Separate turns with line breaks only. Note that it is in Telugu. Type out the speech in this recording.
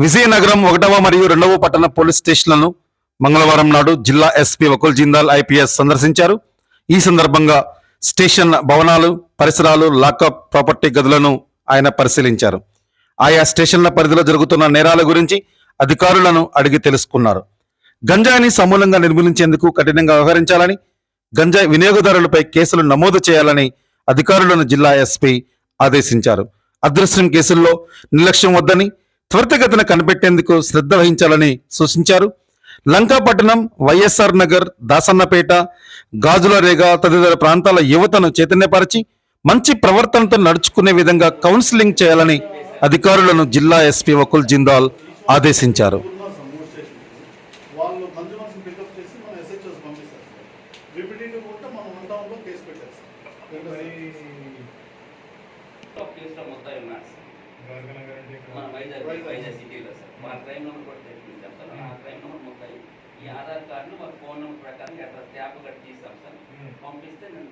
విజయనగరం ఒకటవ మరియు రెండవ పట్టణ పోలీస్ స్టేషన్లను మంగళవారం నాడు జిల్లా ఎస్పీ వకుల్ జిందాల్ ఐపీఎస్ సందర్శించారు. ఈ సందర్భంగా స్టేషన్ భవనాలు పరిసరాలు లాకప్ ప్రాపర్టీ గదులను ఆయన పరిశీలించారు. ఆయా స్టేషన్ల పరిధిలో జరుగుతున్న నేరాల గురించి అధికారులను అడిగి తెలుసుకున్నారు. గంజాయిని సమూలంగా నిర్మూలించేందుకు కఠినంగా వ్యవహరించాలని గంజాయి వినియోగదారులపై కేసులు నమోదు చేయాలని అధికారులను జిల్లా ఎస్పీ ఆదేశించారు. అదృశ్యం కేసుల్లో నిర్లక్ష్యం వద్దని త్వరితగతిన కనిపెట్టేందుకు శ్రద్ధ వహించాలని సూచించారు. లంకాపట్టణం వైఎస్ఆర్ నగర్ దాసన్నపేట గాజుల రేగ తదితర ప్రాంతాల యువతను చైతన్యపరిచి మంచి ప్రవర్తనతో నడుచుకునే విధంగా కౌన్సిలింగ్ చేయాలని అధికారులను జిల్లా ఎస్పీ వకుల్ జిందాల్ ఆదేశించారు.
కేసు
మన వైజాగ్ వైజాగ్. సిటీలో సార్. మా క్రైమ్ నెంబర్ కూడా తెలిపింది చెప్తాను ఆ క్రైమ్ నెంబర్ మొత్తం ఈ ఆధార్ కార్డును వాళ్ళ ఫోన్ నెంబర్ ప్రకారం అట్లా ట్యాప్ కట్టి తీస్తాం సార్. పంపిస్తే నేను